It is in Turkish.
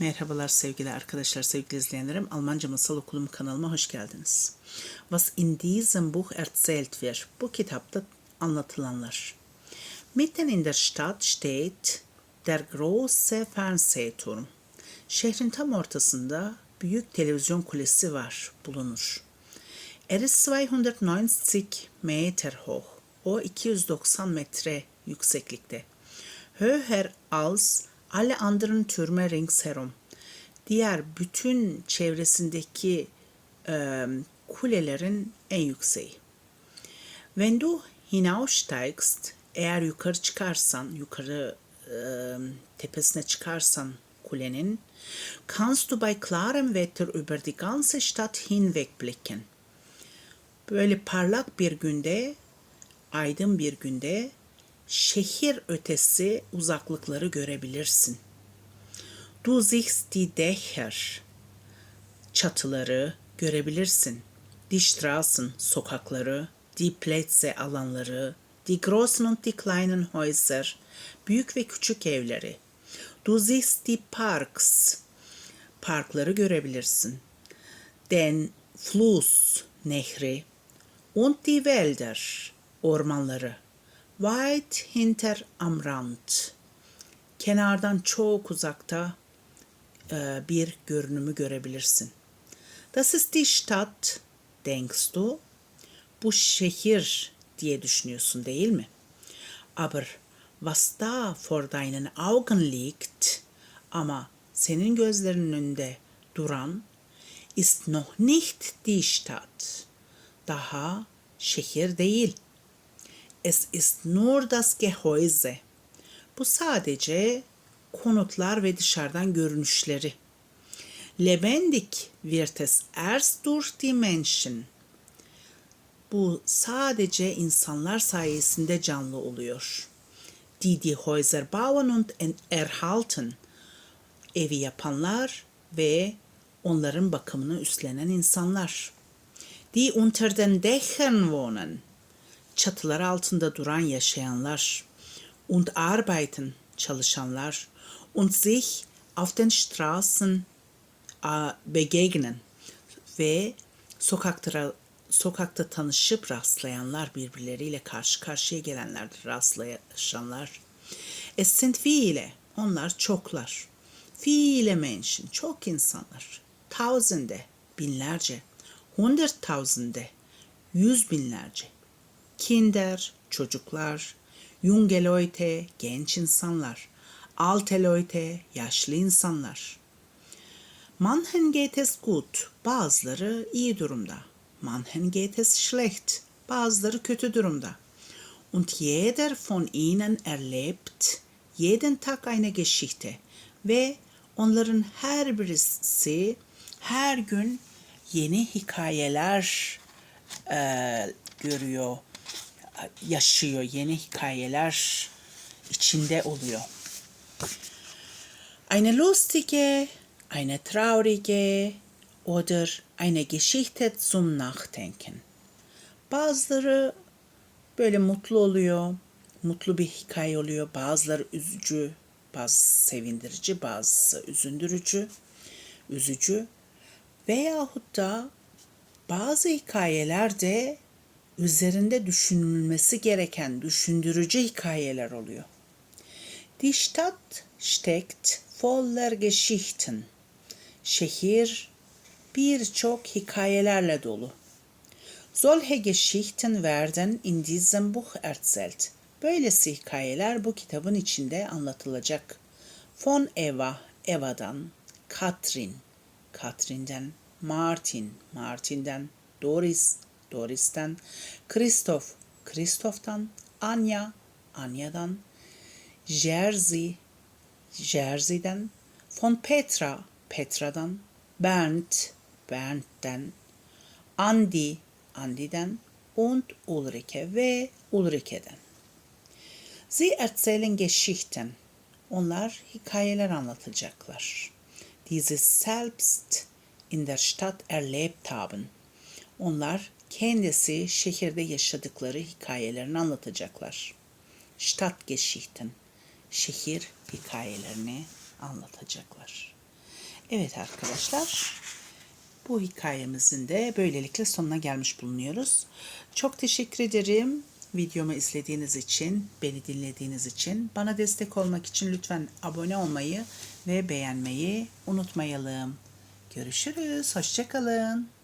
Merhabalar sevgili arkadaşlar, sevgili izleyenlerim. Almanca Masal Okulum kanalıma hoş geldiniz. Was in diesem Buch erzählt wird. Bu kitapta anlatılanlar. Mitten in der Stadt steht der große Fernsehturm. Şehrin tam ortasında büyük televizyon kulesi var, bulunur. Er ist 290 Meter hoch. O 290 metre yükseklikte. Höher als alle anderen Türme ringsherum. Diğer bütün çevresindeki e, kulelerin en yükseği. Wenn du hinaussteigst, eğer yukarı çıkarsan, yukarı e, tepesine çıkarsan kulenin, kannst du bei klarem Wetter über die ganze Stadt hinwegblicken. Böyle parlak bir günde, aydın bir günde şehir ötesi uzaklıkları görebilirsin. Du siehst die Dächer, çatıları görebilirsin. Die Straßen, sokakları, die Plätze, alanları, die großen und die kleinen Häuser, büyük ve küçük evleri. Du siehst die Parks, parkları görebilirsin. Den Fluss, nehri und die Wälder, ormanları. Weit hinter am Rand, kenardan çok uzakta e, bir görünümü görebilirsin. Das ist die Stadt, denkst du? Bu şehir diye düşünüyorsun değil mi? Aber was da vor deinen Augen liegt, ama senin gözlerinin önünde duran, ist noch nicht die Stadt. Daha şehir değil. Es ist nur das Gehäuse. Bu sadece konutlar ve dışarıdan görünüşleri. Lebendig wird es erst durch die Menschen. Bu sadece insanlar sayesinde canlı oluyor. Die die Häuser bauen und erhalten. Evi yapanlar ve onların bakımını üstlenen insanlar. Die unter den Dächern wohnen. Çatılar altında duran yaşayanlar. Und arbeiten çalışanlar. Und sich auf den Straßen begegnen ve sokakta sokakta tanışıp rastlayanlar birbirleriyle karşı karşıya gelenlerdir rastlaşanlar. Es sind viele, onlar çoklar. Viele Menschen, çok insanlar. Tausende, binlerce. Hunderttausende, yüz binlerce. Kinder, çocuklar. Junge Leute, genç insanlar. Alte Leute, yaşlı insanlar. Manchen geht es gut, bazıları iyi durumda. Manchen geht es schlecht, bazıları kötü durumda. Und jeder von ihnen erlebt jeden Tag eine Geschichte ve onların her birisi her gün yeni hikayeler e, görüyor, yaşıyor, yeni hikayeler içinde oluyor. Eine lustige, eine traurige oder eine Geschichte zum Nachdenken. Bazıları böyle mutlu oluyor, mutlu bir hikaye oluyor. Bazıları üzücü, bazı sevindirici, bazısı üzündürücü, üzücü. Veyahut da bazı hikayeler de üzerinde düşünülmesi gereken düşündürücü hikayeler oluyor. Die Stadt steckt voller Geschichten. Şehir birçok hikayelerle dolu. Solche Geschichten werden in diesem Buch erzählt. Böylesi hikayeler bu kitabın içinde anlatılacak. Von Eva, Eva'dan, Katrin, Katrin'den, Martin, Martin'den, Doris, Doris'ten, Christoph, Christoph'tan, Anya, Anya'dan, Jersey, Jersey'den, von Petra, Petra'dan, Bernd, Bernd'den, Andi, Andi'den und Ulrike ve Ulrike'den. Sie erzählen Geschichten. Onlar hikayeler anlatacaklar. Die sie selbst in der Stadt erlebt haben. Onlar kendisi şehirde yaşadıkları hikayelerini anlatacaklar. Stadtgeschichten. Şehir hikayelerini anlatacaklar. Evet arkadaşlar. Bu hikayemizin de böylelikle sonuna gelmiş bulunuyoruz. Çok teşekkür ederim videomu izlediğiniz için, beni dinlediğiniz için. Bana destek olmak için lütfen abone olmayı ve beğenmeyi unutmayalım. Görüşürüz. Hoşçakalın.